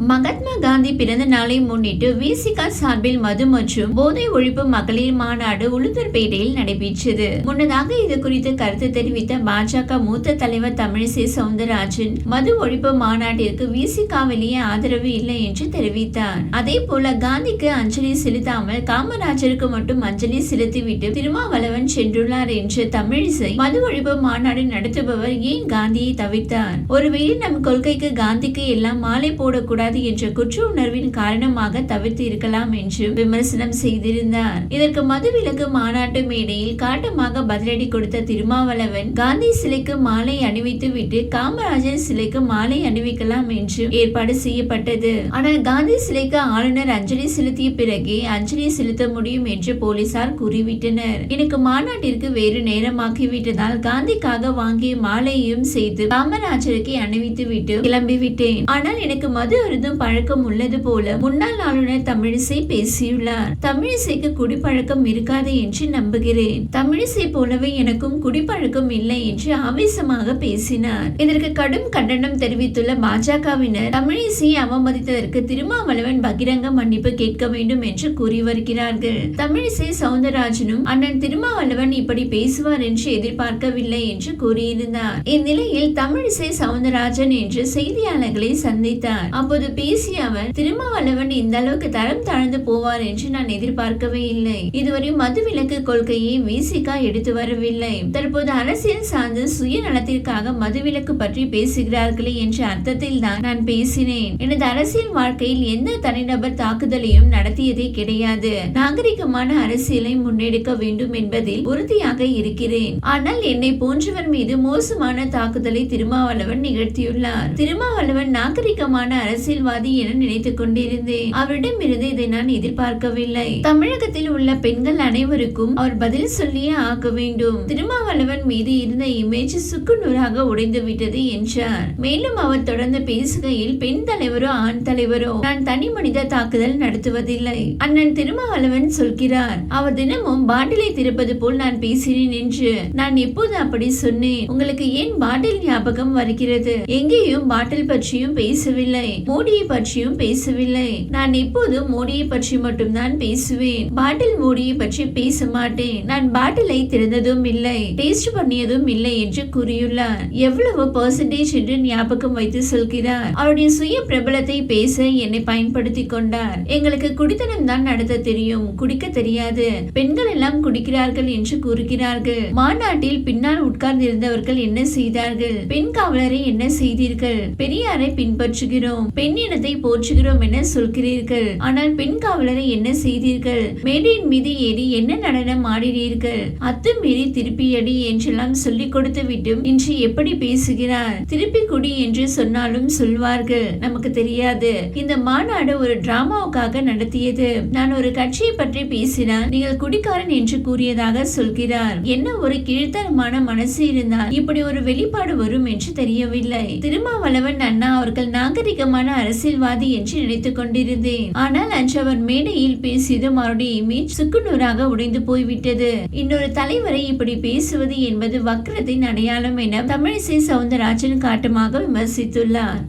மகாத்மா காந்தி பிறந்த நாளை முன்னிட்டு விசிகா சார்பில் மது மற்றும் போதை ஒழிப்பு மகளிர் மாநாடு உளுந்தூர்பேட்டையில் நடைபெற்றது. முன்னதாக இது குறித்து கருத்து தெரிவித்த பாஜக மூத்த தலைவர் தமிழிசை சவுந்தரராஜன் மது ஒழிப்பு மாநாட்டிற்கு விசிகாவிலேயே ஆதரவு இல்லை என்று தெரிவித்தார். அதே போல காந்திக்கு அஞ்சலி செலுத்தாமல் காமராஜருக்கு மட்டும் அஞ்சலி செலுத்திவிட்டு திருமாவளவன் சென்றுள்ளார் என்று தமிழிசை மது ஒழிப்பு மாநாடு நடத்துபவர் ஏன் காந்தியை தவிர்த்தார்? ஒருவேளை நம் கொள்கைக்கு காந்திக்கு எல்லாம் மாலை போடக்கூடாது என்ற குற்ற உணர்வின் காரணமாக தவிர்த்து இருக்கலாம் என்று விமர்சனம் செய்திருந்தார் இதற்கு மதுவிலக்கு மாநாட்டு மேடையில் காட்டமாக பதிலடி கொடுத்த திருமாவளவன் காந்தி சிலைக்கு மாலை அணிவித்து விட்டு காமராஜர் சிலைக்கு மாலை அணிவிக்கலாம் என்று ஏற்பாடு செய்யப்பட்டது. ஆனால் காந்தி சிலைக்கு ஆளுநர் அஞ்சலி செலுத்திய பிறகே அஞ்சலி செலுத்த முடியும் என்று போலீசார் கூறிவிட்டனர். எனக்கு மாநாட்டிற்கு வேறு நேரமாக்கிவிட்டதால் காந்திக்காக வாங்கிய மாலையையும் செய்து காமராஜருக்கு அணிவித்து விட்டு கிளம்பிவிட்டேன். ஆனால் எனக்கு மது அருந்தும் பழக்கம் உள்ளது போல முன்னாள் ஆளுநர் தமிழிசை பேசியுள்ளார். தமிழிசைக்கு குடிப்பழக்கம் இருக்காது என்று நம்புகிறேன். தமிழிசை போலவே எனக்கும் குடிப்பழக்கம் இல்லை என்று ஆவேசமாக பேசினார். இதற்கு கடும் கண்டனம் தெரிவித்துள்ள பாஜகவினர் தமிழிசையை அவமதித்ததற்கு திருமாவளவன் பகிரங்க மன்னிப்பு கேட்க வேண்டும் என்று கூறி வருகிறார்கள். தமிழிசை சவுந்தரராஜனும் அண்ணன் திருமாவளவன் இப்படி பேசுவார் என்று எதிர்பார்க்கவில்லை என்று கூறியிருந்தார். இந்நிலையில் தமிழிசை சவுந்தரராஜன் என்று செய்தியாளர்களை சந்தித்தார். அப்போது பேசிய அவர் திருமாவளவன் இந்த அளவுக்கு தரம் தாழ்ந்து போவார் என்று நான் எதிர்பார்க்கவே இல்லை. இதுவரை மதுவிலக்கு கொள்கையை விசிகா எடுத்து வரவில்லை. தற்போது அரசியல் சார்ந்து சுயநலத்திற்காக மதுவிலக்கு பற்றி பேசுகிறார்களே என்ற அர்த்தத்தில் தான் நான் பேசினேன். எனது அரசியல் வாழ்க்கையில் எந்த தனிநபர் தாக்குதலையும் நடத்தியதே கிடையாது. நாகரிகமான அரசியலை முன்னெடுக்க வேண்டும் என்பதில் உறுதியாக இருக்கிறேன். ஆனால் என்னை போன்றவர் மீது மோசமான தாக்குதலை திருமாவளவன் நிகழ்த்தியுள்ளார். திருமாவளவன் நாகரிகமான அரசியல் அரசியல்வாதி என நினைத்துக் கொண்டிருந்தேன். அவரிடமிருந்து இதை நான் எதிர்பார்க்கவில்லை. தமிழகத்தில் உள்ள பெண்கள் அனைவருக்கும் அவர் பதில் சொல்லியே ஆக வேண்டும். திருமாவளவன் மீது இருந்த இமேஜ் சுக்கு நூறாக உடைந்து விட்டது என்றார். மேலும் அவர் தொடர்ந்து பேசுகையில் பெண் தலைவரோ ஆண் தலைவரோ நான் தனி மனித தாக்குதல் நடத்துவதில்லை. அண்ணன் திருமாவளவன் சொல்கிறார் அவர் தினமும் பாட்டிலை திறப்பது போல் நான் பேசினேன் என்று. நான் எப்போது அப்படி சொன்னேன்? உங்களுக்கு ஏன் பாட்டில் ஞாபகம் வருகிறது? எங்கேயும் பாட்டில் பற்றியும் பேசவில்லை. மோடியை பற்றியும் பேசவில்லை. நான் எப்போதும் மோடியை பற்றி மட்டும்தான் பேசுவேன். பாட்டில் மோடியை பற்றி பேச மாட்டேன். நான் பாட்டிலை திறந்ததும் இல்லை டேஸ்ட் பண்ணியதும் இல்லை என்று கூறியுள்ளார். எவ்வளவு பர்சன்டேஜ் என்று ஞாபகம் வைத்து சொல்கிறார். அவருடைய சுய பிரபலத்தை பேச என்னை பயன்படுத்தி கொண்டார். எங்களுக்கு குடித்தனம் தான் நடத்த தெரியும். குடிக்க தெரியாது. பெண்கள் எல்லாம் குடிக்கிறார்கள் என்று கூறுகிறார்கள். மாநாட்டில் பின்னால் உட்கார்ந்திருந்தவர்கள் என்ன செய்தார்கள்? பெண் காவலரை என்ன செய்தீர்கள்? பெரியாரை பின்பற்றுகிறோம். பெண் பெண்ணினத்தை போற்றுகிறோம் என சொல்கிறீர்கள். ஆனால் பெண் காவலரை என்ன செய்தீர்கள்? மேடையின் மீது ஏறி என்ன நடனம் ஆடினீர்கள்? அத்துமீறி திருப்பியடி என்றெல்லாம் சொல்லிக் கொடுத்து விட்டும் இன்று எப்படி பேசுகிறார்? திருப்பி குடி என்று சொன்னாலும் சொல்வார்கள். நமக்கு தெரியாது. இந்த மாநாடு ஒரு டிராமாவுக்காக நடத்தியது. நான் ஒரு கட்சியை பற்றி பேசினால் நீங்கள் குடிக்காரன் என்று கூறியதாக சொல்கிறார். என்ன ஒரு கீழ்த்தரமான மனசு இருந்தால் இப்படி ஒரு வெளிப்பாடு வரும் என்று தெரியவில்லை. திருமாவளவன் அண்ணா அவர்கள் நாகரிகமான அரசியல்வாதி என்று நினைத்துக் கொண்டிருந்தேன். ஆனால் அன்று அவர் மேடையில் பேசியது அவருடைய இமேஜ் சுக்குநூறாக உடைந்து போய்விட்டது. இன்னொரு தலைவரை இப்படி பேசுவது என்பது வக்ரத்தின் அடையாளம் என தமிழிசை சவுந்தரராஜன் காட்டமாக விமர்சித்துள்ளார்.